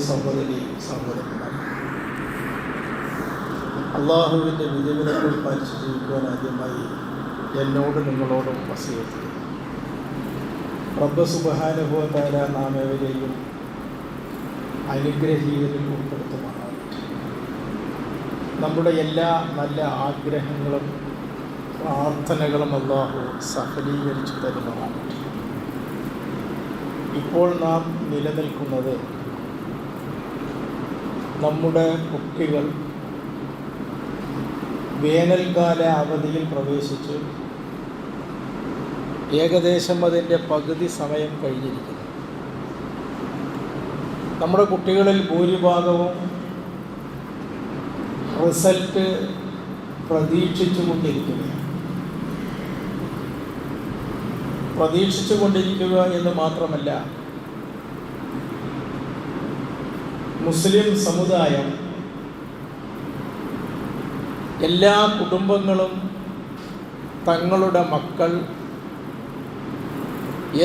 സഹോദരി സഹോദരന്മാർ അള്ളാഹുവിന്റെ വിധിവിലകൾ പാലിച്ച് ജീവിക്കുവാൻ ആദ്യമായി എന്നോട് നിങ്ങളോടും വസീയത്ത്. റബ്ബ് നാം ഏവരെയും അനുഗ്രഹീയരിൽ ഉൾപ്പെടുത്തുമാണ് നമ്മുടെ എല്ലാ നല്ല ആഗ്രഹങ്ങളും പ്രാർത്ഥനകളും അള്ളാഹു സഫലീകരിച്ചു തരുന്നതാണ് ഇപ്പോൾ നാം നിലനിൽക്കുന്നത് നമ്മുടെ കുട്ടികൾ വേനൽക്കാല അവധിയിൽ പ്രവേശിച്ച് ഏകദേശം അതിന്റെ പകുതി സമയം കഴിഞ്ഞിരിക്കുന്നു. നമ്മുടെ കുട്ടികളിൽ ഭൂരിഭാഗവും റിസൾട്ട് പ്രതീക്ഷിച്ചു കൊണ്ടിരിക്കുകയാണ് പ്രതീക്ഷിച്ചു എന്ന് മാത്രമല്ല മുസ്ലിം സമുദായം എല്ലാ കുടുംബങ്ങളും തങ്ങളുടെ മക്കൾ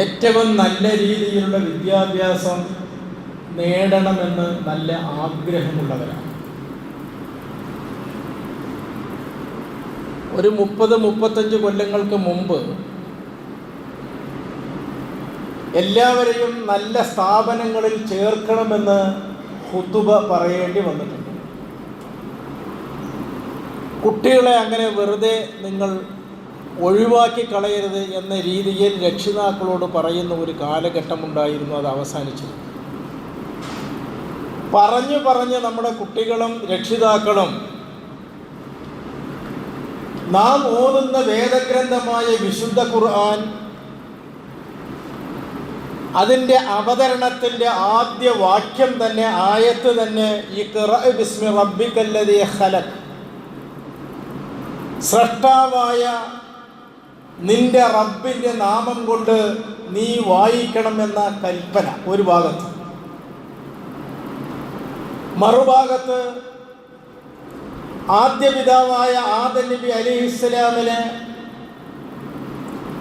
ഏറ്റവും നല്ല രീതിയിലുള്ള വിദ്യാഭ്യാസം നേടണമെന്ന് നല്ല ആഗ്രഹമുള്ളവരാണ്. ഒരു മുപ്പത് മുപ്പത്തഞ്ച് കൊല്ലങ്ങൾക്ക് മുമ്പ് എല്ലാവരെയും നല്ല സ്ഥാപനങ്ങളിൽ ചേർക്കണമെന്ന് ഹുത്തുബ പറയേണ്ടി വന്നിട്ടുണ്ട്. കുട്ടികളെ അങ്ങനെ വെറുതെ നിങ്ങൾ ഒഴിവാക്കി കളയരുത് എന്ന രീതിയിൽ രക്ഷിതാക്കളോട് പറയുന്ന ഒരു കാലഘട്ടമുണ്ടായിരുന്നു അത് അവസാനിച്ചു പറഞ്ഞു പറഞ്ഞ് നമ്മുടെ കുട്ടികളും രക്ഷിതാക്കളും നാം ഓതുന്ന വേദഗ്രന്ഥമായ വിശുദ്ധ ഖുർആൻ അതിന്റെ അവതരണത്തിന്റെ ആദ്യ വാക്യം തന്നെ ആയത്ത് തന്നെ ഈ ബിസ്മി റബ്ബിക്കല്ലതി ഖലഖ്. സൃഷ്ടാവായ നിന്റെ റബ്ബിന്റെ നാമം കൊണ്ട് നീ വായിക്കണമെന്ന കൽപ്പന ഒരു ഭാഗത്ത്. മറുഭാഗത്ത് ആദ്യ പിതാവായ ആദൻ നബി അലിഹിസ്സലാമിനെ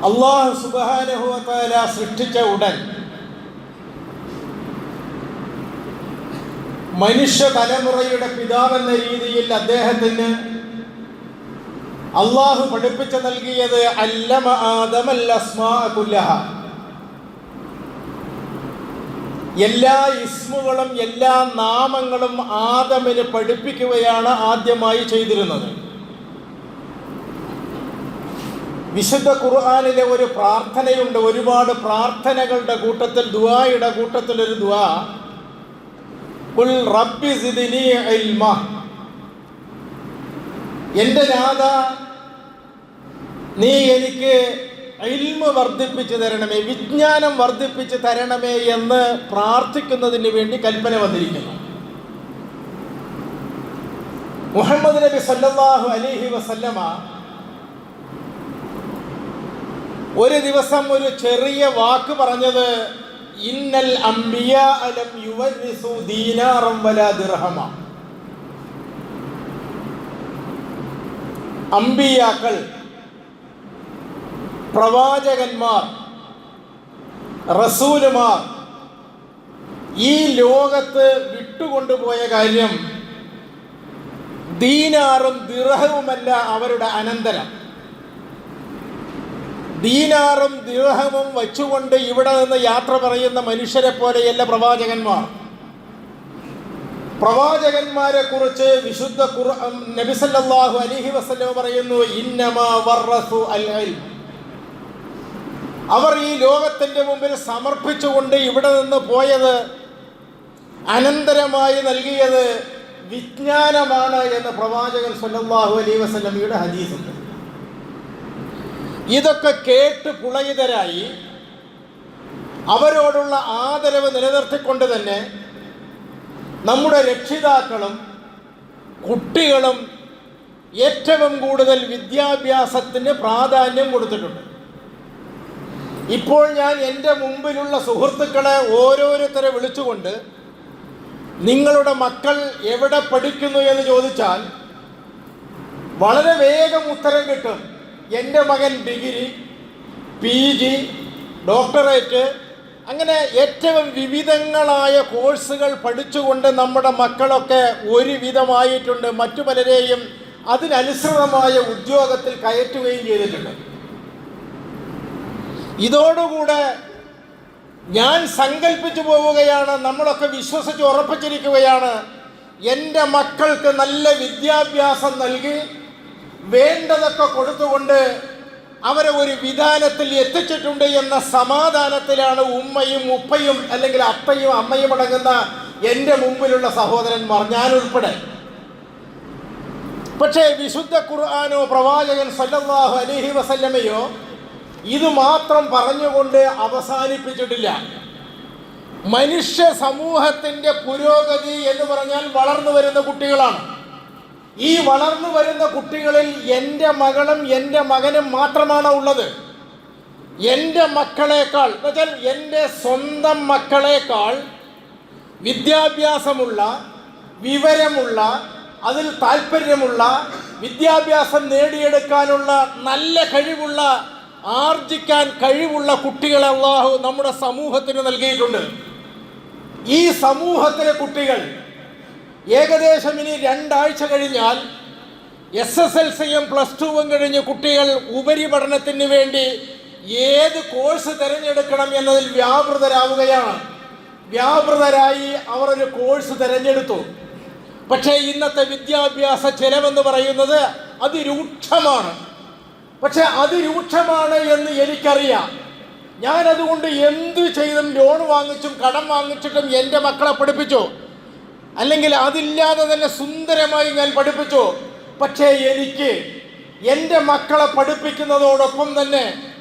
അള്ളാഹു സുബാനഹുല സൃഷ്ടിച്ച ഉടൻ മനുഷ്യ തലമുറയുടെ പിതാവെന്ന രീതിയിൽ അദ്ദേഹത്തിന് അള്ളാഹു പഠിപ്പിച്ചു നൽകിയത് അല്ലമ കുല്ലഹ. എല്ലാ ഇസ്മുകളും എല്ലാ നാമങ്ങളും ആദമിന് പഠിപ്പിക്കുകയാണ് ആദ്യമായി ചെയ്തിരുന്നത്. വിശുദ്ധ ഖുർആാനിലെ ഒരു പ്രാർത്ഥനയുണ്ട്. ഒരുപാട് പ്രാർത്ഥനകളുടെ കൂട്ടത്തിൽ ദുവായുടെ കൂട്ടത്തിൽ ഒരു ദുആ. എന്റെ നാഥ നീ എനിക്ക് വർദ്ധിപ്പിച്ചു തരണമേ വിജ്ഞാനം വർദ്ധിപ്പിച്ചു തരണമേ എന്ന് പ്രാർത്ഥിക്കുന്നതിന് വേണ്ടി കൽപ്പന വന്നിരിക്കുന്നു. മുഹമ്മദ് നബി സല്ലാഹു അലൈഹി വസല്ലമ ഒരു ദിവസം ഒരു ചെറിയ വാക്ക് പറഞ്ഞത് ഇന്നൽ അലം ദീനാറം ദിർഹമ. അമ്പിയാക്കൾ പ്രവാചകന്മാർ റസൂലുമാർ ഈ ലോകത്ത് വിട്ടുകൊണ്ടുപോയ കാര്യം ദീനാറും ദിർഹവുമല്ല അവരുടെ അനന്തരം. ദീനാറും ദിർഹവും വെച്ചുകൊണ്ട് ഇവിടെ നിന്ന് യാത്ര പറയുന്ന മനുഷ്യരെ പോലെയല്ല പ്രവാചകന്മാർ. പ്രവാചകന്മാരെ കുറിച്ച് വിശുദ്ധ നബിസല്ലാഹു അലിഹി വസല്ലം പറയുന്നു അൽ അവർ ഈ ലോകത്തിന്റെ മുമ്പിൽ സമർപ്പിച്ചുകൊണ്ട് ഇവിടെ നിന്ന് പോയത് അനന്തരമായി നൽകിയത് വിജ്ഞാനമാണ് എന്ന് പ്രവാചകൻ സല്ലാഹു അലൈഹി വസല്ലമയുടെ ഹദീസുണ്ട്. ഇതൊക്കെ കേട്ട് പുളയിതരായി അവരോടുള്ള ആദരവ് നിലനിർത്തിക്കൊണ്ട് തന്നെ നമ്മുടെ രക്ഷിതാക്കളും കുട്ടികളും ഏറ്റവും കൂടുതൽ വിദ്യാഭ്യാസത്തിന് പ്രാധാന്യം കൊടുത്തിട്ടുണ്ട്. ഇപ്പോൾ ഞാൻ എന്റെ മുമ്പിലുള്ള സുഹൃത്തുക്കളെ ഓരോരുത്തരെ വിളിച്ചുകൊണ്ട് നിങ്ങളുടെ മക്കൾ എവിടെ പഠിക്കുന്നു എന്ന് ചോദിച്ചാൽ വളരെ വേഗം ഉത്തരം കിട്ടും. എന്റെ മകൻ ഡിഗ്രി പി ജി ഡോക്ടറേറ്റ്. അങ്ങനെ ഏറ്റവും വിവിധങ്ങളായ കോഴ്സുകൾ പഠിച്ചുകൊണ്ട് നമ്മുടെ മക്കളൊക്കെ ഒരുവിധമായിട്ടുണ്ട്. മറ്റു പലരെയും അതിനനുസൃതമായ ഉദ്യോഗത്തിൽ കയറ്റുകയും ചെയ്തിട്ടുണ്ട്. ഇതോടുകൂടെ ഞാൻ സങ്കല്പിച്ചു പോവുകയാണ് നമ്മളൊക്കെ വിശ്വസിച്ച് ഉറപ്പിച്ചിരിക്കുകയാണ്. എന്റെ മക്കൾക്ക് നല്ല വിദ്യാഭ്യാസം നൽകി വേണ്ടതൊക്കെ കൊടുത്തുകൊണ്ട് അവരെ ഒരു വിധാനത്തിൽ എത്തിച്ചിട്ടുണ്ട് എന്ന സമാധാനത്തിലാണ് ഉമ്മയും ഉപ്പയും അല്ലെങ്കിൽ അപ്പയും അമ്മയും അടങ്ങുന്ന എന്റെ മുമ്പിലുള്ള സഹോദരന്മാർ ഞാനുൾപ്പെടെ പക്ഷേ വിശുദ്ധ ഖുർആാനോ പ്രവാചകൻ സല്ലല്ലാഹു അലഹി വസല്ലമയോ ഇത് മാത്രം പറഞ്ഞുകൊണ്ട് അവസാനിപ്പിച്ചിട്ടില്ല. മനുഷ്യ സമൂഹത്തിന്റെ പുരോഗതി എന്ന് പറഞ്ഞാൽ വളർന്നു വരുന്ന കുട്ടികളാണ്. ഈ വളർന്നു വരുന്ന കുട്ടികളിൽ എന്റെ മകളും എന്റെ മകനും മാത്രമാണ് ഉള്ളത്. എന്റെ മക്കളേക്കാൾ എന്നുവെച്ചാൽ എന്റെ സ്വന്തം മക്കളേക്കാൾ വിദ്യാഭ്യാസമുള്ള വിവരമുള്ള അതിൽ താല്പര്യമുള്ള വിദ്യാഭ്യാസം നേടിയെടുക്കാനുള്ള നല്ല കഴിവുള്ള ആർജിക്കാൻ കഴിവുള്ള കുട്ടികളെ അള്ളാഹു നമ്മുടെ സമൂഹത്തിന് നൽകിയിട്ടുണ്ട്. ഈ സമൂഹത്തിലെ കുട്ടികൾ ഏകദേശം ഇനി രണ്ടാഴ്ച കഴിഞ്ഞാൽ എസ് എസ് എൽ സിയും പ്ലസ് ടുവും കഴിഞ്ഞ് കുട്ടികൾ ഉപരിപഠനത്തിന് വേണ്ടി ഏത് കോഴ്സ് തിരഞ്ഞെടുക്കണം എന്നതിൽ വ്യാപൃതരാവുകയാണ്. വ്യാപൃതരായി അവർ ഒരു കോഴ്സ് തിരഞ്ഞെടുത്തു. പക്ഷേ ഇന്നത്തെ വിദ്യാഭ്യാസ ചെലവെന്ന് പറയുന്നത് അതിരൂക്ഷമാണ്. പക്ഷെ അതിരൂക്ഷമാണ് എന്ന് എനിക്കറിയാം. ഞാനതുകൊണ്ട് എന്തു ചെയ്തും ലോൺ വാങ്ങിച്ചും കടം വാങ്ങിച്ചിട്ടും എന്റെ മക്കളെ പഠിപ്പിച്ചു. അല്ലെങ്കിൽ അതില്ലാതെ തന്നെ സുന്ദരമായി ഞാൻ പഠിപ്പിച്ചു. പക്ഷേ എനിക്ക് എന്റെ മക്കളെ പഠിപ്പിക്കുന്നതോടൊപ്പം തന്നെ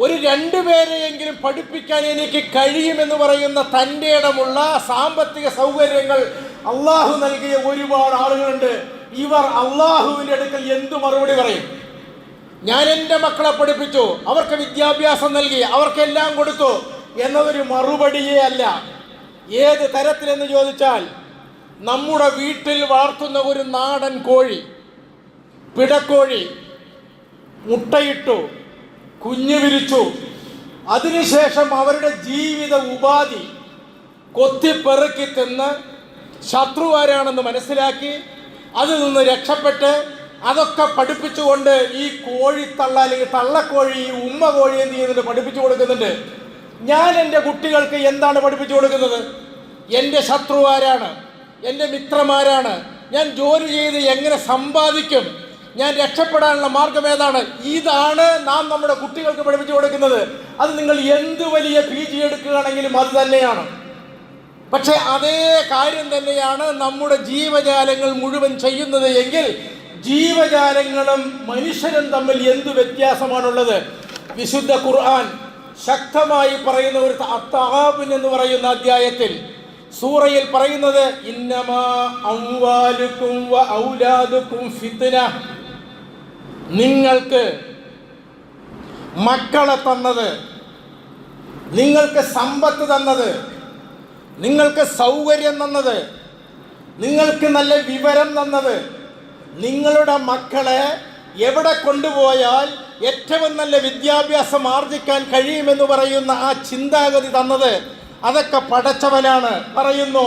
ഒരു രണ്ടുപേരെയെങ്കിലും പഠിപ്പിക്കാൻ എനിക്ക് കഴിയുമെന്ന് പറയുന്ന തന്റെ ഇടമുള്ള സാമ്പത്തിക സൗകര്യങ്ങൾ അള്ളാഹു നൽകിയ ഒരുപാട് ആളുകളുണ്ട്. ഇവർ അള്ളാഹുവിന്റെ അടുക്കൽ എന്തു മറുപടി പറയും? ഞാൻ എന്റെ മക്കളെ പഠിപ്പിച്ചു അവർക്ക് വിദ്യാഭ്യാസം നൽകി അവർക്കെല്ലാം കൊടുത്തു എന്നതൊരു മറുപടിയേ അല്ല. ഏത് തരത്തിലെന്ന് ചോദിച്ചാൽ നമ്മുടെ വീട്ടിൽ വളർത്തുന്ന ഒരു നാടൻ കോഴി പിടക്കോഴി മുട്ടയിട്ടു കുഞ്ഞു വിരിച്ചു. അതിനുശേഷം അവരുടെ ജീവിത ഉപാധി കൊത്തിപ്പെറുക്കി തിന്ന് ശത്രുവാരാണെന്ന് മനസ്സിലാക്കി അതിൽ നിന്ന് രക്ഷപ്പെട്ട് അതൊക്കെ പഠിപ്പിച്ചുകൊണ്ട് ഈ കോഴിത്തള്ള അല്ലെങ്കിൽ തള്ളക്കോഴി ഉമ്മ കോഴി എന്ത് ചെയ്യുന്നുണ്ട്? പഠിപ്പിച്ചു കൊടുക്കുന്നുണ്ട്. ഞാൻ എന്റെ കുട്ടികൾക്ക് എന്താണ് പഠിപ്പിച്ചു കൊടുക്കുന്നത്? എന്റെ ശത്രു ആരാണ് എന്റെ മിത്രമാരാണ്. ഞാൻ ജോലി ചെയ്ത് എങ്ങനെ സമ്പാദിക്കും? ഞാൻ രക്ഷപ്പെടാനുള്ള മാർഗം ഏതാണ്? ഇതാണ് നാം നമ്മുടെ കുട്ടികൾക്ക് പഠിപ്പിച്ചു കൊടുക്കുന്നത്. അത് നിങ്ങൾ എന്ത് വലിയ പി ജി എടുക്കുകയാണെങ്കിലും അത് തന്നെയാണ്. പക്ഷെ അതേ കാര്യം തന്നെയാണ് നമ്മുടെ ജീവജാലങ്ങൾ മുഴുവൻ ചെയ്യുന്നത് എങ്കിൽ ജീവജാലങ്ങളും മനുഷ്യരും തമ്മിൽ എന്ത് വ്യത്യാസമാണുള്ളത്? വിശുദ്ധ ഖുർആൻ ശക്തമായി പറയുന്ന ഒരു അത്താബിൻ എന്ന് പറയുന്ന അധ്യായത്തിൽ സൂറയിൽ പറയുന്നത് ഫിത്ന. നിങ്ങൾക്ക് മക്കളെ തന്നത് നിങ്ങൾക്ക് സമ്പത്ത് തന്നത് നിങ്ങൾക്ക് സൗകര്യം തന്നത് നിങ്ങൾക്ക് നല്ല വിവരം തന്നത് നിങ്ങളുടെ മക്കളെ എവിടെ കൊണ്ടുപോയാൽ ഏറ്റവും നല്ല വിദ്യാഭ്യാസം ആർജിക്കാൻ കഴിയുമെന്ന് പറയുന്ന ആ ചിന്താഗതി തന്നത് അതൊക്കെ പടച്ചവനാണ് പറയുന്നു.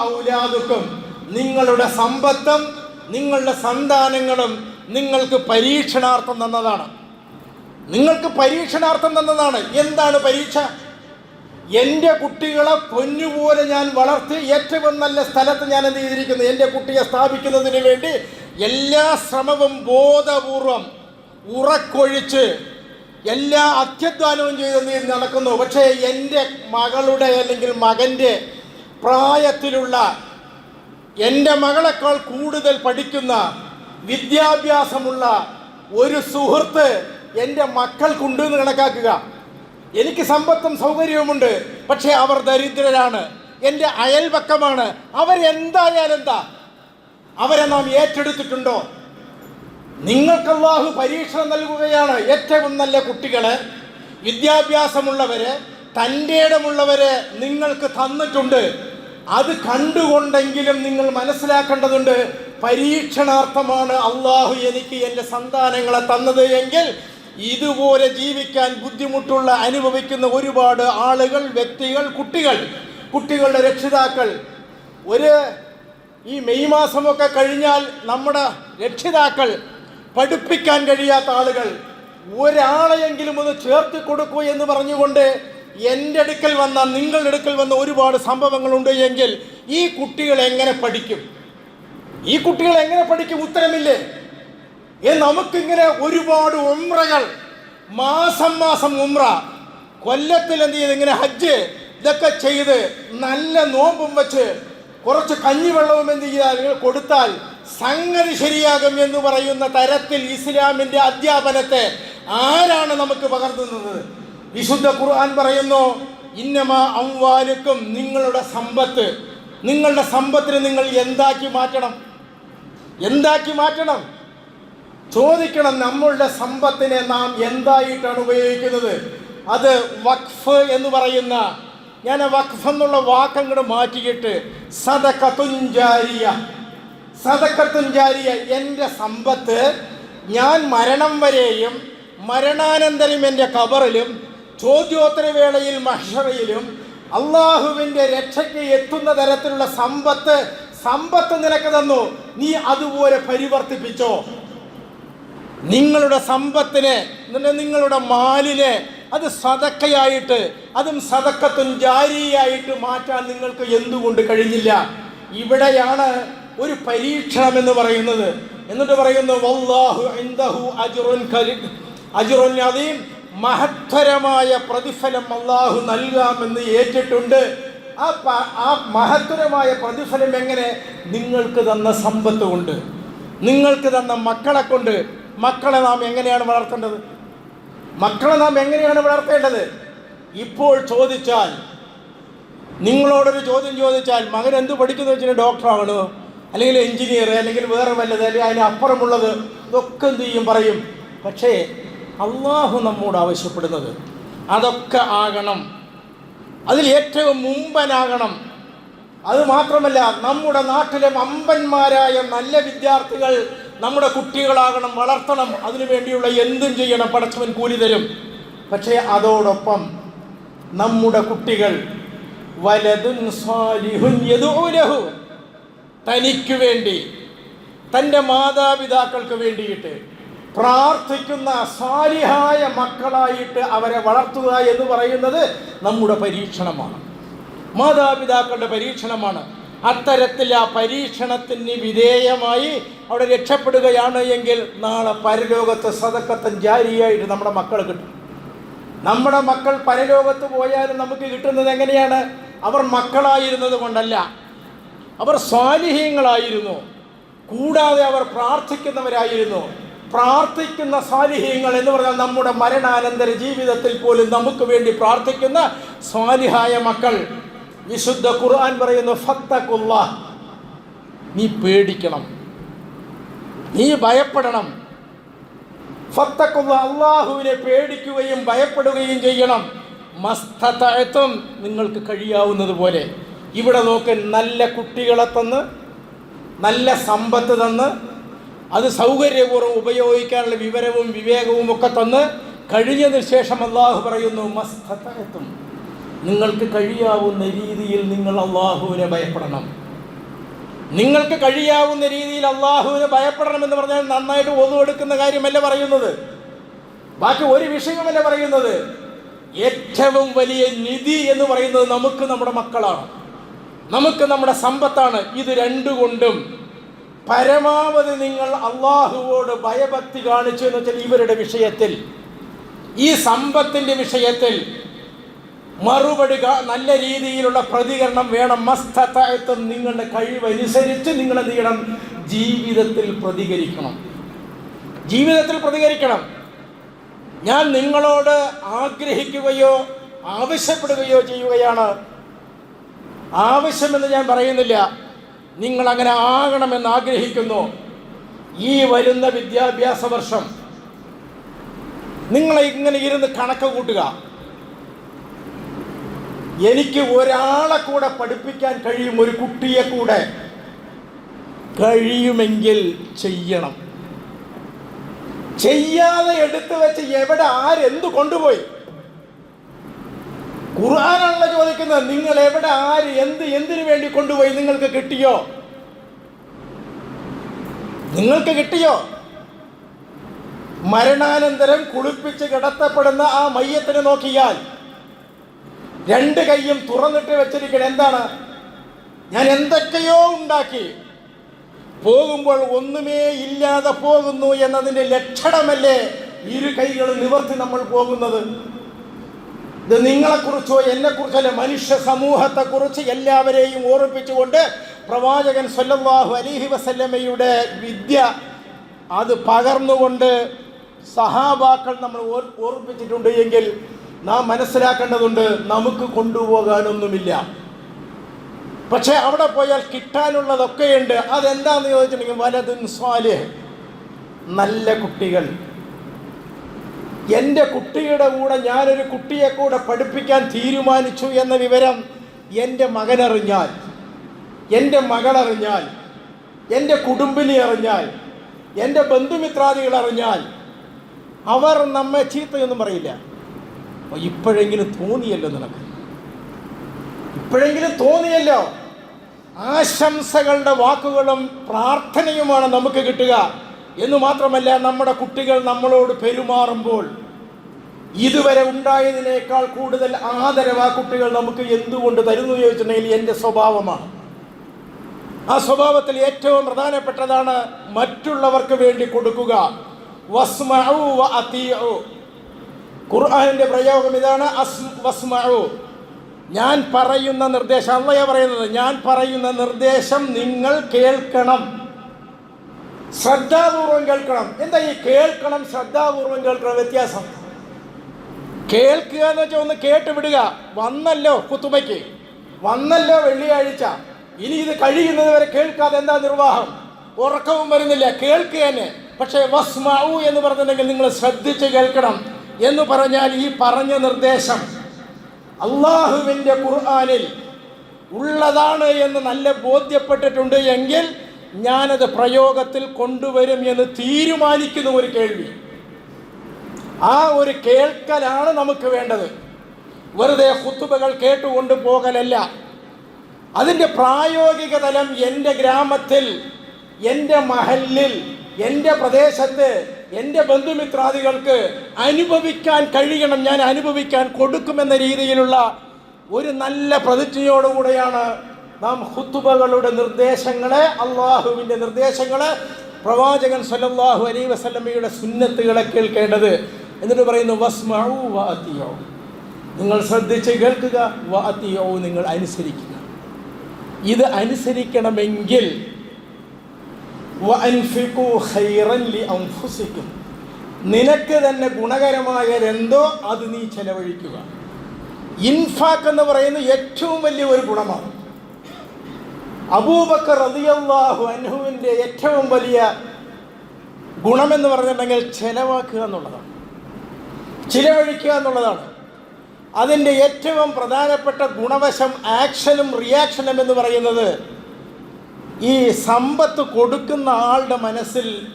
ഔലാദുക്കും. നിങ്ങളുടെ സമ്പത്തും നിങ്ങളുടെ സന്താനങ്ങളും നിങ്ങൾക്ക് പരീക്ഷണാർത്ഥം തന്നതാണ്. നിങ്ങൾക്ക് പരീക്ഷണാർത്ഥം തന്നതാണ്. എന്താണ് പരീക്ഷ? എന്റെ കുട്ടികളെ പൊന്നുപോലെ ഞാൻ വളർത്തി ഏറ്റവും നല്ല സ്ഥലത്ത് ഞാൻ എന്ത് ചെയ്തിരിക്കുന്നു? എന്റെ കുട്ടിയെ സ്ഥാപിക്കുന്നതിന് വേണ്ടി എല്ലാ ശ്രമവും ബോധപൂർവം ഉറക്കൊഴിച്ച് എല്ലാ അത്യധ്വാനവും ചെയ്ത് നീ നടക്കുന്നു. പക്ഷേ എന്റെ മകളുടെ അല്ലെങ്കിൽ മകന്റെ പ്രായത്തിലുള്ള എന്റെ മകളെക്കാൾ കൂടുതൽ പഠിക്കുന്ന വിദ്യാഭ്യാസമുള്ള ഒരു സുഹൃത്ത് എന്റെ മക്കൾക്കുണ്ട് എന്ന് കണക്കാക്കുക. എനിക്ക് സമ്പത്തും സൗകര്യവുമുണ്ട്. പക്ഷേ അവർ ദരിദ്രരാണ്. എന്റെ അയൽപക്കമാണ്. അവരെന്തായാലെന്താ അവരെ നാം ഏറ്റെടുത്തിട്ടുണ്ടോ? നിങ്ങൾക്ക് അള്ളാഹു പരീക്ഷണം നൽകുകയാണ് ഏറ്റവും നല്ല കുട്ടികളെ. വിദ്യാഭ്യാസമുള്ളവരെ തന്റെ ഇടമുള്ളവരെ നിങ്ങൾക്ക് തന്നിട്ടുണ്ട്. അത് കണ്ടുകൊണ്ടെങ്കിലും നിങ്ങൾ മനസ്സിലാക്കേണ്ടതുണ്ട് പരീക്ഷണാർത്ഥമാണ് അള്ളാഹു എനിക്ക് എന്റെ സന്താനങ്ങളെ തന്നത് എങ്കിൽ ഇതുപോലെ ജീവിക്കാൻ ബുദ്ധിമുട്ടുള്ള അനുഭവിക്കുന്ന ഒരുപാട് ആളുകൾ വ്യക്തികൾ കുട്ടികൾ. കുട്ടികളുടെ രക്ഷിതാക്കൾ. ഒരു ഈ മെയ് മാസമൊക്കെ കഴിഞ്ഞാൽ നമ്മുടെ രക്ഷിതാക്കൾ പഠിപ്പിക്കാൻ കഴിയാത്ത ആളുകൾ ഒരാളെയെങ്കിലും ഒന്ന് ചേർത്ത് കൊടുക്കൂ എന്ന് പറഞ്ഞുകൊണ്ട് എന്റെ അടുക്കൽ വന്ന നിങ്ങളുടെ അടുക്കൽ വന്ന ഒരുപാട് സംഭവങ്ങളുണ്ട് എങ്കിൽ ഈ കുട്ടികൾ എങ്ങനെ പഠിക്കും? ഈ കുട്ടികൾ എങ്ങനെ പഠിക്കും? ഉത്തരമില്ലേ? നമുക്കിങ്ങനെ ഒരുപാട് ഉമ്രകൾ മാസം മാസം ഉമ്ര കൊല്ലത്തിൽ എന്ത് ചെയ്ത് ഇങ്ങനെ ഹജ്ജ് ഇതൊക്കെ ചെയ്ത് നല്ല നോമ്പും വെച്ച് കുറച്ച് കഞ്ഞിവെള്ളവും എന്ത് ചെയ്താൽ കൊടുത്താൽ സംഗതി ശരിയാകും എന്ന് പറയുന്ന തരത്തിൽ ഇസ്ലാമിന്റെ അധ്യാപനത്തെ ആരാണ് നമുക്ക് പകർത്തുന്നത്? തന്നത് വിശുദ്ധ ഖുർആൻ പറയുന്നു ഇന്നമ അംവാലുക്കും നിങ്ങളുടെ സമ്പത്ത്. നിങ്ങളുടെ സമ്പത്തിന് നിങ്ങൾ എന്താക്കി മാറ്റണം? എന്താക്കി മാറ്റണം? ചോദിക്കണം നമ്മളുടെ സമ്പത്തിനെ നാം എന്തായിട്ടാണ് ഉപയോഗിക്കുന്നത്? അത് വഖഫ് എന്ന് പറയുന്ന ഞാൻ വഖഫ് എന്നുള്ള വാക്കങ്ങോട് മാറ്റിയിട്ട് സദക്കത്തുഞ്ചാരിയ സദക്കത്തുഞ്ചാരിയ എന്റെ സമ്പത്ത് ഞാൻ മരണം വരെയും മരണാനന്തരം എന്റെ കബറിലും ചോദ്യോത്തരവേളയിൽ മഷറയിലും അള്ളാഹുവിന്റെ രക്ഷയ്ക്ക് എത്തുന്ന തരത്തിലുള്ള സമ്പത്ത് സമ്പത്ത് നിനക്ക് തന്നു. നീ അതുപോലെ പരിവർത്തിപ്പിച്ചോ. നിങ്ങളുടെ സമ്പത്തിനെ നിങ്ങളുടെ മാലിനെ അത് സതക്കയായിട്ട് അതും സതക്കത്തും ജാരിയായിട്ട് മാറ്റാൻ നിങ്ങൾക്ക് എന്തുകൊണ്ട് കഴിഞ്ഞില്ല? ഇവിടെയാണ് ഒരു പരീക്ഷണം എന്ന് പറയുന്നത്. എന്നിട്ട് പറയുന്നു വല്ലാഹു ഇൻദഹു അജ്റുൻ അജ്റുൻ അദീം മഹത്തരമായ പ്രതിഫലം അള്ളാഹു നൽകാമെന്ന് ഏറ്റിട്ടുണ്ട്. ആ ആ മഹത്തരമായ പ്രതിഫലം എങ്ങനെ? നിങ്ങൾക്ക് തന്ന സമ്പത്ത് കൊണ്ട് നിങ്ങൾക്ക് തന്ന മക്കളെ കൊണ്ട്. മക്കളെ നാം എങ്ങനെയാണ് വളർത്തേണ്ടത്? മക്കളെ നാം എങ്ങനെയാണ് വളർത്തേണ്ടത്? ഇപ്പോൾ ചോദിച്ചാൽ നിങ്ങളോടൊരു ചോദ്യം ചോദിച്ചാൽ മകൻ എന്ത് പഠിക്കുന്നു? വെച്ചാൽ ഡോക്ടറാണ് അല്ലെങ്കിൽ എഞ്ചിനീയർ അല്ലെങ്കിൽ വേറെ വല്ലത് അല്ലെങ്കിൽ അതിന് അപ്പുറമുള്ളത് ഇതൊക്കെ എന്ത് ചെയ്യും പറയും. പക്ഷേ അള്ളാഹു നമ്മോട് ആവശ്യപ്പെടുന്നത് അതൊക്കെ ആകണം. അതിൽ ഏറ്റവും മുമ്പനാകണം. അത് മാത്രമല്ല നമ്മുടെ നാട്ടിലെ അമ്പന്മാരായ നല്ല വിദ്യാർത്ഥികൾ നമ്മുടെ കുട്ടികളാകണം വളർത്തണം. അതിനു വേണ്ടിയുള്ള എന്തും ചെയ്യണം പടച്ചവൻ കൂലി തരും. പക്ഷേ അതോടൊപ്പം നമ്മുടെ കുട്ടികൾ വലതും തനിക്ക് വേണ്ടി തന്റെ മാതാപിതാക്കൾക്ക് വേണ്ടിയിട്ട് പ്രാർത്ഥിക്കുന്ന സാലിഹായ മക്കളായിട്ട് അവരെ വളർത്തുക എന്ന് പറയുന്നത് നമ്മുടെ പരീക്ഷണമാണ്. മാതാപിതാക്കളുടെ പരീക്ഷണമാണ്. അത്തരത്തിൽ ആ പരീക്ഷണത്തിന് വിധേയമായി അവിടെ രക്ഷപ്പെടുകയാണ് എങ്കിൽ നാളെ പരലോകത്ത് സതക്കത്തൻ ജാരിയായിട്ട് നമ്മുടെ മക്കൾ കിട്ടും. നമ്മുടെ മക്കൾ പരലോകത്ത് പോയാലും നമുക്ക് കിട്ടുന്നത് എങ്ങനെയാണ്? അവർ മക്കളായിരുന്നത് കൊണ്ടല്ല. അവർ സ്വാലിഹ്യങ്ങളായിരുന്നു കൂടാതെ അവർ പ്രാർത്ഥിക്കുന്നവരായിരുന്നു. പ്രാർത്ഥിക്കുന്ന സ്വാലിഹ്യങ്ങൾ എന്ന് പറഞ്ഞാൽ നമ്മുടെ മരണാനന്തര ജീവിതത്തിൽ പോലും നമുക്ക് വേണ്ടി പ്രാർത്ഥിക്കുന്ന സ്വാലിഹായ മക്കൾ. വിശുദ്ധ ഖുർആൻ പറയുന്നു ഫത്തക്കുള്ള നീ പേടിക്കണം. നീ ഭയപ്പെടണം. ഫത്തക്കുള്ള അള്ളാഹുവിനെ പേടിക്കുകയും ഭയപ്പെടുകയും ചെയ്യണം. മസ്തത്വം നിങ്ങൾക്ക് കഴിയാവുന്നത് പോലെ ഇവിടെ നോക്ക് നല്ല കുട്ടികളെ തന്ന് നല്ല സമ്പത്ത് തന്ന് അത് സൗകര്യപൂർവം ഉപയോഗിക്കാനുള്ള വിവരവും വിവേകവും ഒക്കെ തന്ന് കഴിഞ്ഞതിന് ശേഷം അള്ളാഹു പറയുന്നു മസ്തത്തും നിങ്ങൾക്ക് കഴിയാവുന്ന രീതിയിൽ നിങ്ങൾ അള്ളാഹുവിനെ ഭയപ്പെടണം. നിങ്ങൾക്ക് കഴിയാവുന്ന രീതിയിൽ അള്ളാഹുവിനെ ഭയപ്പെടണം എന്ന് പറഞ്ഞാൽ നന്നായിട്ട് ഒതുവെടുക്കുന്ന കാര്യമല്ല പറയുന്നത്. ബാക്കി ഒരു വിഷയമല്ല പറയുന്നത്. ഏറ്റവും വലിയ നിധി എന്ന് പറയുന്നത് നമുക്ക് നമ്മുടെ മക്കളാണ്. നമുക്ക് നമ്മുടെ സമ്പത്താണ്. ഇത് രണ്ടുകൊണ്ടും പരമാവധി നിങ്ങൾ അള്ളാഹുവോട് ഭയഭക്തി കാണിച്ചു എന്ന് വെച്ചാൽ ഇവരുടെ വിഷയത്തിൽ ഈ സമ്പത്തിന്റെ വിഷയത്തിൽ മറുപടി നല്ല രീതിയിലുള്ള പ്രതികരണം വേണം. മസ്തത്തായത്വം നിങ്ങളുടെ കഴിവനുസരിച്ച് നിങ്ങൾ എന്ത് ജീവിതത്തിൽ പ്രതികരിക്കണം. ജീവിതത്തിൽ പ്രതികരിക്കണം. ഞാൻ നിങ്ങളോട് ആഗ്രഹിക്കുകയോ ആവശ്യപ്പെടുകയോ ചെയ്യുകയാണ്. ആവശ്യമെന്ന് ഞാൻ പറയുന്നില്ല. നിങ്ങൾ അങ്ങനെ ആകണമെന്ന് ആഗ്രഹിക്കുന്നു. ഈ വരുന്ന വിദ്യാഭ്യാസ വർഷം നിങ്ങളെ ഇങ്ങനെ ഇരുന്ന് കണക്ക് കൂട്ടുക. എനിക്ക് ഒരാളെ കൂടെ പഠിപ്പിക്കാൻ കഴിയും ഒരു കുട്ടിയെ കൂടെ. കഴിയുമെങ്കിൽ ചെയ്യണം. ചെയ്യാതെ എടുത്തു വെച്ച് എവിടെ ആരെന്ത് കൊണ്ടുപോയി? ഖുർആനാണല്ലോ ചോദിക്കുന്നത്. നിങ്ങൾ എവിടെ ആര് എന്ത് എന്തിനു വേണ്ടി കൊണ്ടുപോയി നിങ്ങൾക്ക് കിട്ടിയോ? നിങ്ങൾക്ക് കിട്ടിയോ? മരണാനന്തരം കുളിപ്പിച്ച് കിടത്തപ്പെടുന്ന ആ മയ്യത്തിനെ നോക്കിയാൽ രണ്ട് കൈയും തുറന്നിട്ട് വെച്ചിരിക്കണം. എന്താണ്? ഞാൻ എന്തൊക്കെയോ ഉണ്ടാക്കി. പോകുമ്പോൾ ഒന്നുമേ ഇല്ലാതെ പോകുന്നു എന്നതിന്റെ ലക്ഷണമല്ലേ ഇരു കൈകൾ നിവർത്തി നമ്മൾ പോകുന്നത്? ഇത് നിങ്ങളെക്കുറിച്ചോ എന്നെക്കുറിച്ചല്ല മനുഷ്യ സമൂഹത്തെക്കുറിച്ച് എല്ലാവരെയും ഓർമ്മിപ്പിച്ചുകൊണ്ട് പ്രവാചകൻ സല്ലല്ലാഹു അലിഹി വസല്ലമ്മയുടെ വിദ്യ അത് പകർന്നുകൊണ്ട് സഹാബാക്കൾ നമ്മൾ ഓർ- ഓർമ്മിപ്പിച്ചിട്ടുണ്ട് എങ്കിൽ നാം മനസ്സിലാക്കേണ്ടതുണ്ട് നമുക്ക് കൊണ്ടുപോകാനൊന്നുമില്ല. പക്ഷേ അവിടെ പോയാൽ കിട്ടാനുള്ളതൊക്കെയുണ്ട്. അതെന്താണെന്ന് ചോദിച്ചിട്ടുണ്ടെങ്കിൽ വലതും സ്വാലിഹ് നല്ല കുട്ടികൾ. എന്റെ കുട്ടിയുടെ കൂടെ ഞാനൊരു കുട്ടിയെ കൂടെ പഠിപ്പിക്കാൻ തീരുമാനിച്ചു എന്ന വിവരം എന്റെ മകനറിഞ്ഞാൽ എന്റെ മകളറിഞ്ഞാൽ എന്റെ കുടുംബിനി അറിഞ്ഞാൽ എന്റെ ബന്ധുമിത്രാദികൾ അറിഞ്ഞാൽ അവർ നമ്മെ ചീത്തയൊന്നും പറയില്ല. ഇപ്പോഴെങ്കിലും തോന്നിയല്ലോ നിനക്ക്? ഇപ്പോഴെങ്കിലും തോന്നിയല്ലോ? ആശംസകളുടെ വാക്കുകളും പ്രാർത്ഥനയുമാണ് നമുക്ക് കിട്ടുക. എന്ന് മാത്രമല്ല നമ്മുടെ കുട്ടികൾ നമ്മളോട് പെരുമാറുമ്പോൾ ഇതുവരെ ഉണ്ടായതിനേക്കാൾ കൂടുതൽ ആദരവ് ആ കുട്ടികൾ നമുക്ക് എന്തുകൊണ്ട് തരുന്നു ചോദിച്ചിട്ടുണ്ടെങ്കിൽ എന്റെ സ്വഭാവമാണ്. ആ സ്വഭാവത്തിൽ ഏറ്റവും പ്രധാനപ്പെട്ടതാണ് മറ്റുള്ളവർക്ക് വേണ്ടി കൊടുക്കുക. അതീഉ. പ്രയോഗം ഇതാണ് ഞാൻ പറയുന്ന നിർദ്ദേശം അല്ലയാ പറയുന്നത് ഞാൻ പറയുന്ന നിർദ്ദേശം നിങ്ങൾ കേൾക്കണം. ശ്രദ്ധാപൂർവം കേൾക്കണം. എന്താ ഈ കേൾക്കണം ശ്രദ്ധാപൂർവം കേൾക്കണം വ്യത്യാസം? കേൾക്കുക എന്ന് വെച്ചാൽ ഒന്ന് കേട്ട് വിടുക. വന്നല്ലോ കുത്തുമയ്ക്ക് വന്നല്ലോ വെള്ളിയാഴ്ച. ഇനി ഇത് കഴിയുന്നത് വരെ കേൾക്കാതെ എന്താ നിർവാഹം? ഉറക്കവും വരുന്നില്ല. കേൾക്കുക തന്നെ. പക്ഷേ വസ്മാവു എന്ന് പറഞ്ഞിട്ടുണ്ടെങ്കിൽ നിങ്ങൾ ശ്രദ്ധിച്ച് കേൾക്കണം. എന്ന് പറഞ്ഞാൽ ഈ പറഞ്ഞ നിർദ്ദേശം അള്ളാഹുവിന്റെ ഖുർആാനിൽ ഉള്ളതാണ് എന്ന് നല്ല ബോധ്യപ്പെട്ടിട്ടുണ്ട് എങ്കിൽ ഞാനത് പ്രയോഗത്തിൽ കൊണ്ടുവരും എന്ന് തീരുമാനിക്കുന്ന ഒരു കേൾവി. ആ ഒരു കേൾക്കലാണ് നമുക്ക് വേണ്ടത്. വെറുതെ കുത്തുബകൾ കേട്ടുകൊണ്ട് പോകലല്ല. അതിന്റെ പ്രായോഗിക തലം എന്റെ ഗ്രാമത്തിൽ എന്റെ മഹലിൽ എന്റെ പ്രദേശത്ത് എന്റെ ബന്ധുമിത്രാദികൾക്ക് അനുഭവിക്കാൻ കഴിയണം. ഞാൻ അനുഭവിക്കാൻ കൊടുക്കുമെന്ന രീതിയിലുള്ള ഒരു നല്ല പ്രതിജ്ഞയോടുകൂടെയാണ് നാം ഹുത്തുബകളുടെ നിർദ്ദേശങ്ങളെ അള്ളാഹുവിന്റെ നിർദ്ദേശങ്ങളെ പ്രവാചകൻ സല്ലല്ലാഹു അലൈ വസല്ലമയുടെ സുന്നത്തുകളെ കേൾക്കേണ്ടത്. എന്നിട്ട് പറയുന്നു വസ്മഉ വാത്തിയോ നിങ്ങൾ ശ്രദ്ധിച്ച് കേൾക്കുക വാത്തിയോ നിങ്ങൾ അനുസരിക്കുക. ഇത് അനുസരിക്കണമെങ്കിൽ നിനക്ക് തന്നെ ഗുണകരമായ ഗുണകരമായതെന്തോ അത് നീ ചെലവഴിക്കുക. ഇൻഫാക്ക് എന്ന് പറയുന്നത് ഏറ്റവും വലിയ ഒരു ഗുണമാണ്. അബൂബക്കർ റളിയല്ലാഹു അനുഹുവിന്റെ ഏറ്റവും വലിയ ഗുണമെന്ന് പറഞ്ഞിട്ടുണ്ടെങ്കിൽ ചെലവാക്കുക എന്നുള്ളതാണ്. ചിലവഴിക്കുക എന്നുള്ളതാണ്. അതിന്റെ ഏറ്റവും പ്രധാനപ്പെട്ട ഗുണവശം ആക്ഷനും റിയാക്ഷനും എന്ന് പറയുന്നത് ഈ സമ്പത്ത് കൊടുക്കുന്ന ആളുടെ മനസ്സിൽ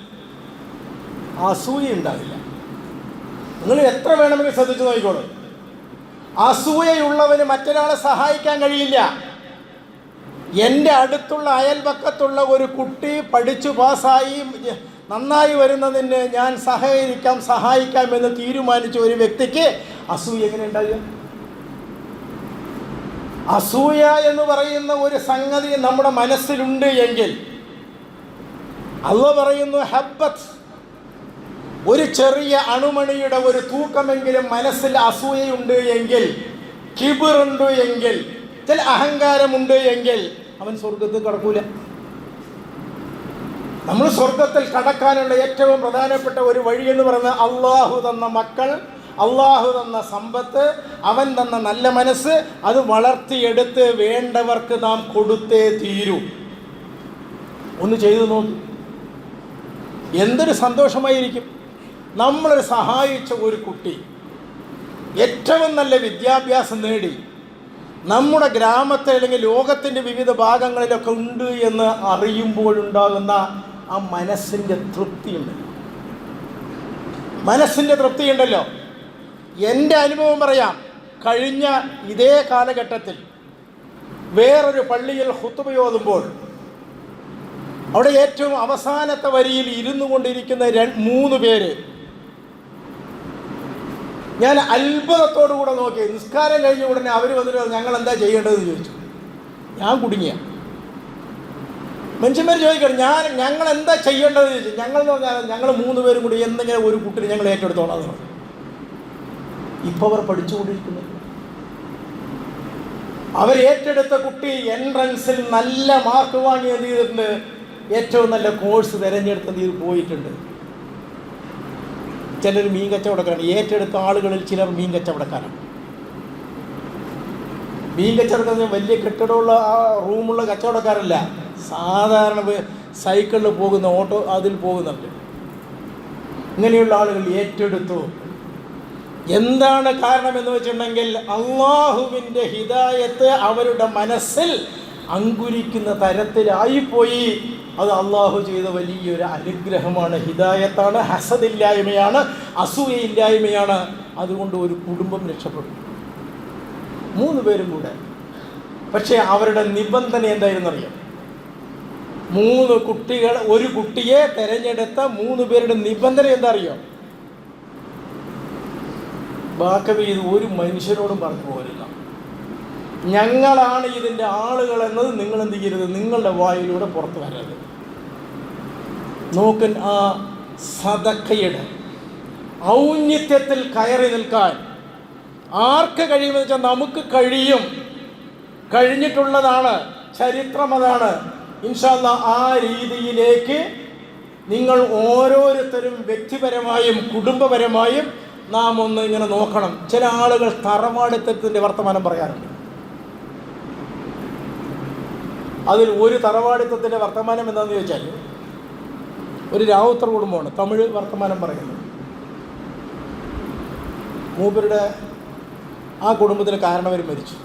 അസൂയ ഉണ്ടാവില്ല. നിങ്ങൾ എത്ര വേണമെങ്കിലും ശ്രദ്ധിച്ചു നോക്കിക്കോളൂ. അസൂയയുള്ളവന് മറ്റൊരാളെ സഹായിക്കാൻ കഴിയില്ല. എന്റെ അടുത്തുള്ള അയൽപക്കത്തുള്ള ഒരു കുട്ടി പഠിച്ചു പാസ്സായി. നന്നായി വരുന്നതിന് ഞാൻ സഹകരിക്കാം സഹായിക്കാം എന്ന് തീരുമാനിച്ച ഒരു വ്യക്തിക്ക് അസൂയ എങ്ങനെ ഉണ്ടാകുക അസൂയ എന്ന് പറയുന്ന ഒരു സംഗതി നമ്മുടെ മനസ്സിലുണ്ട് എങ്കിൽ അള്ള പറയുന്നു ഹബ്ബത്ത്. ഒരു ചെറിയ അണുമണിയുടെ ഒരു തൂക്കമെങ്കിലും മനസ്സിൽ അസൂയയുണ്ട് എങ്കിൽ കിബിറുണ്ട് എങ്കിൽ ചില അഹങ്കാരമുണ്ട് എങ്കിൽ അവൻ സ്വർഗത്തിൽ കടക്കൂല. നമ്മൾ സ്വർഗത്തിൽ കടക്കാനുള്ള ഏറ്റവും പ്രധാനപ്പെട്ട ഒരു വഴി എന്ന് പറയുന്നത് അള്ളാഹു തന്ന മക്കൾ അള്ളാഹു തന്ന സമ്പത്ത് അവൻ തന്ന നല്ല മനസ്സ് അത് വളർത്തിയെടുത്ത് വേണ്ടവർക്ക് നാം കൊടുത്തേ തീരൂ. ഒന്ന് ചെയ്തു നോക്കി. എന്തൊരു സന്തോഷമായിരിക്കും. നമ്മളൊരു സഹായിച്ച ഒരു കുട്ടി ഏറ്റവും നല്ല വിദ്യാഭ്യാസം നേടി. നമ്മുടെ ഗ്രാമത്തെ അല്ലെങ്കിൽ ലോകത്തിന്റെ വിവിധ ഭാഗങ്ങളിലൊക്കെ ഉണ്ട് എന്ന് അറിയുമ്പോഴുണ്ടാകുന്ന ആ മനസ്സിന്റെ തൃപ്തിയുണ്ട്. മനസ്സിന്റെ തൃപ്തിയുണ്ടല്ലോ. എന്റെ അനുഭവം പറയാം. കഴിഞ്ഞ ഇതേ കാലഘട്ടത്തിൽ വേറൊരു പള്ളിയിൽ ഹുത്തുബയോതുമ്പോൾ അവിടെ ഏറ്റവും അവസാനത്തെ വരിയിൽ ഇരുന്നു കൊണ്ടിരിക്കുന്ന മൂന്ന് പേര് ഞാൻ അത്ഭുതത്തോടു കൂടെ നോക്കി. നിസ്കാരം കഴിഞ്ഞ ഉടനെ അവർ വന്നിട്ട് ഞങ്ങൾ എന്താ ചെയ്യേണ്ടതെന്ന് ചോദിച്ചു. ഞാൻ കുടുങ്ങിയ. മനുഷ്യന്മാർ ചോദിക്കണം ഞാൻ ഞങ്ങൾ എന്താ ചെയ്യേണ്ടതെന്ന് ചോദിച്ചു? ഞങ്ങൾ എന്ന് പറഞ്ഞാൽ ഞങ്ങൾ മൂന്ന് പേരും കൂടി എന്തെങ്കിലും ഒരു കുട്ടിനെ ഞങ്ങൾ ഏറ്റെടുത്തോളാം എന്ന് പറഞ്ഞു. ഇപ്പോൾ അവർ പഠിച്ചുകൊണ്ടിരിക്കുന്നു. അവർ ഏറ്റെടുത്ത കുട്ടി എൻട്രൻസിൽ നല്ല മാർക്ക് വാങ്ങി എന്ത് ചെയ്തിട്ടുണ്ട്. ഏറ്റവും നല്ല കോഴ്സ് തിരഞ്ഞെടുത്ത് എന്ത് പോയിട്ടുണ്ട്. ചിലർ മീൻ കച്ചവടക്കാരാണ് ഏറ്റെടുത്ത ആളുകളിൽ ചിലർ മീൻ കച്ചവടക്കാരാണ് മീൻ കച്ചവടക്കാർ വലിയ കെട്ടിടമുള്ള ആ റൂമുള്ള കച്ചവടക്കാരല്ല സാധാരണ സൈക്കിളിൽ പോകുന്ന ഓട്ടോ അതിൽ പോകുന്നുണ്ട്. ഇങ്ങനെയുള്ള ആളുകൾ ഏറ്റെടുത്തു. എന്താണ് കാരണം എന്ന് വെച്ചിട്ടുണ്ടെങ്കിൽ അള്ളാഹുവിന്റെ ഹിദായത്ത് അവരുടെ മനസ്സിൽ അങ്കുരിക്കുന്ന തരത്തിലായിപ്പോയി. അത് അള്ളാഹു ചെയ്ത വലിയൊരു അനുഗ്രഹമാണ്. ഹിദായത്താണ് ഹസദില്ലായ്മയാണ് അസൂയയില്ലായ്മയാണ്. അതുകൊണ്ട് ഒരു കുടുംബം രക്ഷപ്പെടും മൂന്ന് പേരും കൂടെ. പക്ഷേ അവരുടെ നിബന്ധന എന്തായിരുന്നു അറിയാം മൂന്ന് കുട്ടികൾ ഒരു കുട്ടിയെ തെരഞ്ഞെടുത്ത മൂന്ന് പേരുടെ നിബന്ധന എന്താ അറിയോ ബാക്കവി ഇത് ഒരു മനുഷ്യരോടും പറഞ്ഞു പോരില്ല ഞങ്ങളാണ് ഇതിന്റെ ആളുകൾ എന്നത് നിങ്ങൾ എന്ത് ചെയ്യരുത് നിങ്ങളുടെ വായിലൂടെ പുറത്തു വരരുത്. നോക്കൻ ആ സദക്കയുടെ ഔന്നിത്യത്തിൽ കയറി നിൽക്കാൻ ആർക്ക് കഴിയുമെന്ന് വെച്ചാൽ നമുക്ക് കഴിയും. കഴിഞ്ഞിട്ടുള്ളതാണ് ചരിത്രം അതാണ്. ഇൻഷാല്ല ആ രീതിയിലേക്ക് നിങ്ങൾ ഓരോരുത്തരും വ്യക്തിപരമായും കുടുംബപരമായും നാം ഒന്ന് ഇങ്ങനെ നോക്കണം. ചില ആളുകൾ തറവാടിത്തത്തിന്റെ വർത്തമാനം പറയാറുണ്ട്. അതിൽ ഒരു തറവാടിത്തത്തിന്റെ വർത്തമാനം എന്താണെന്ന് ചോദിച്ചാൽ ഒരു രാവുത്തർ കുടുംബമാണ്. തമിഴ് വർത്തമാനം പറയുന്നത്. മൂപ്പരുടെ ആ കുടുംബത്തിന് കാരണവർ മരിച്ചു.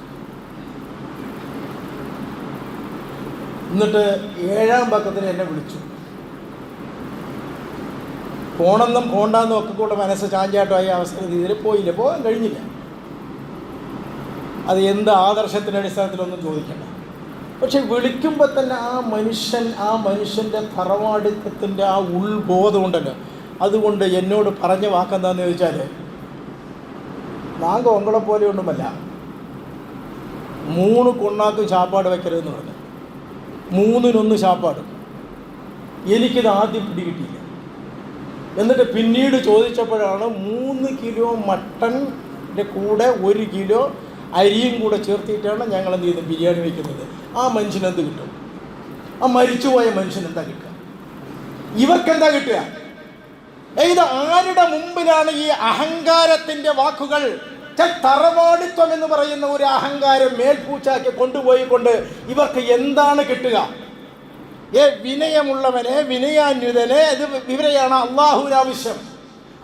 എന്നിട്ട് ഏഴാം പക്കത്തിന് എന്നെ വിളിച്ചു. പോണെന്നും പോണ്ടെന്നും ഒക്കെ കൂടെ മനസ്സ് ചാഞ്ചാട്ടമായി അവസ്ഥ രീതിയിൽ പോയില്ല. പോകാൻ കഴിഞ്ഞില്ല. അത് എന്ത് ആദർശത്തിന്റെ അടിസ്ഥാനത്തിലൊന്നും ചോദിക്കണ്ട. പക്ഷെ വിളിക്കുമ്പോൾ തന്നെ ആ മനുഷ്യൻ ആ മനുഷ്യന്റെ തറവാടിത്തത്തിന്റെ ആ ഉൾബോധം ഉണ്ടല്ലോ. അതുകൊണ്ട് എന്നോട് പറഞ്ഞ വാക്കെന്താന്ന് ചോദിച്ചാൽ നാങ്ക ഒങ്കളെ പോലെ ഒന്നുമല്ല മൂന്ന് കൊണ്ണാക്ക് ചാപ്പാട് വെക്കരുതെന്ന് പറഞ്ഞു. മൂന്നിനൊന്ന് ചാപ്പാട്. എനിക്കിത് ആദ്യം പിടികിട്ടിയില്ല. എന്നിട്ട് പിന്നീട് ചോദിച്ചപ്പോഴാണ് മൂന്ന് കിലോ മട്ടന്റെ കൂടെ ഒരു കിലോ അരിയും കൂടെ ചേർത്തിട്ടാണ് ഞങ്ങൾ എന്ത് ചെയ്യുന്നത്? ബിരിയാണി വയ്ക്കുന്നത് ആ മനുഷ്യന് എന്ത് കിട്ടും? ആ മരിച്ചുപോയ മനുഷ്യൻ എന്താ കിട്ടുക? ഇവർക്കെന്താ കിട്ടുക? ഇത് ആരുടെ മുമ്പിലാണ് ഈ അഹങ്കാരത്തിന്റെ വാക്കുകൾ? തറവാടിത്വം എന്ന് പറയുന്ന ഒരു അഹങ്കാരം മേൽപൂച്ചാക്കി കൊണ്ടുപോയിക്കൊണ്ട് ഇവർക്ക് എന്താണ് കിട്ടുക? ഏ വിനയമുള്ളവനെ വിനയാന്യുതനെ ഇത് ഇവരെയാണ് അള്ളാഹുവിന് ആവശ്യം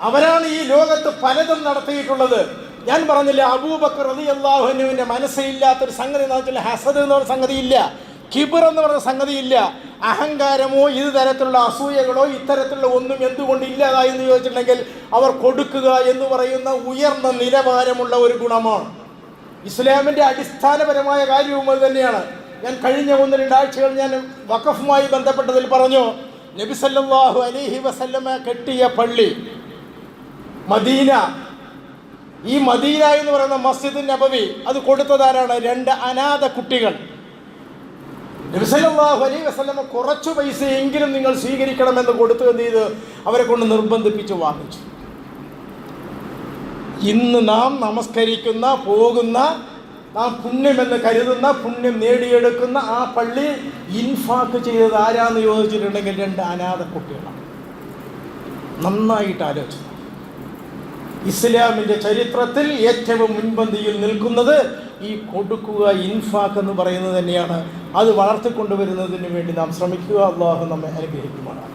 അവരാണ് ഈ ലോകത്ത് പലതും നടത്തിയിട്ടുള്ളത്. ഞാൻ പറഞ്ഞില്ല അബൂബക്കർ അലി അള്ളാഹുനുവിന്റെ മനസ്സിലില്ലാത്തൊരു സംഗതി എന്ന് ഹസദ് എന്ന് പറഞ്ഞ സംഗതി ഇല്ല കിബിർ എന്ന് പറഞ്ഞ സംഗതി ഇല്ല അഹങ്കാരമോ ഇത് തരത്തിലുള്ള അസൂയകളോ ഇത്തരത്തിലുള്ള ഒന്നും എന്തുകൊണ്ട് ഇല്ലാതായി എന്ന് ചോദിച്ചിട്ടുണ്ടെങ്കിൽ അവർ കൊടുക്കുക എന്ന് പറയുന്ന ഉയർന്ന നിലവാരമുള്ള ഒരു ഗുണമാണ്. ഇസ്ലാമിന്റെ അടിസ്ഥാനപരമായ കാര്യവും അത് തന്നെയാണ്. ഞാൻ കഴിഞ്ഞ ഒന്ന് രണ്ടാഴ്ചകൾ ഞാൻ വഖഫുമായി ബന്ധപ്പെട്ടതിൽ പറഞ്ഞു നബിസല്ലാഹു അലൈഹി വസല്ലമ കെട്ടിയ പള്ളി മദീന ഈ മദീന എന്ന് പറയുന്ന മസ്ജിദ് നബവി അത് കൊടുത്തതാരാണ്? രണ്ട് അനാഥ കുട്ടികൾ. നബി സല്ലല്ലാഹു അലൈഹി വസല്ലമ കുറച്ചു പൈസയെങ്കിലും നിങ്ങൾ സ്വീകരിക്കണമെന്ന് കൊടുത്തു എന്ത് ചെയ്ത്? അവരെ കൊണ്ട് നിർബന്ധിപ്പിച്ച് വാങ്ങിച്ചു. ഇന്ന് നാം നമസ്കരിക്കുന്ന പോകുന്ന നാം പുണ്യമെന്ന് കരുതുന്ന പുണ്യം നേടിയെടുക്കുന്ന ആ പള്ളി ഇൻഫാക്ക് ചെയ്തത് ആരാന്ന് ചോദിച്ചിട്ടുണ്ടെങ്കിൽ രണ്ട് അനാഥ കുട്ടികളാണ്. നന്നായിട്ട് ആലോചിച്ചു. ഇസ്ലാമിന്റെ ചരിത്രത്തിൽ ഏറ്റവും മുൻപന്തിയിൽ നിൽക്കുന്നത് ഈ കൊടുക്കുക ഇൻഫാക്ക് എന്ന് പറയുന്നത് തന്നെയാണ്. അത് വളർത്തിക്കൊണ്ടുവരുന്നതിന് വേണ്ടി നാം ശ്രമിക്കുക. അള്ളാഹു നമ്മെ അനുഗ്രഹിക്കുമാണ്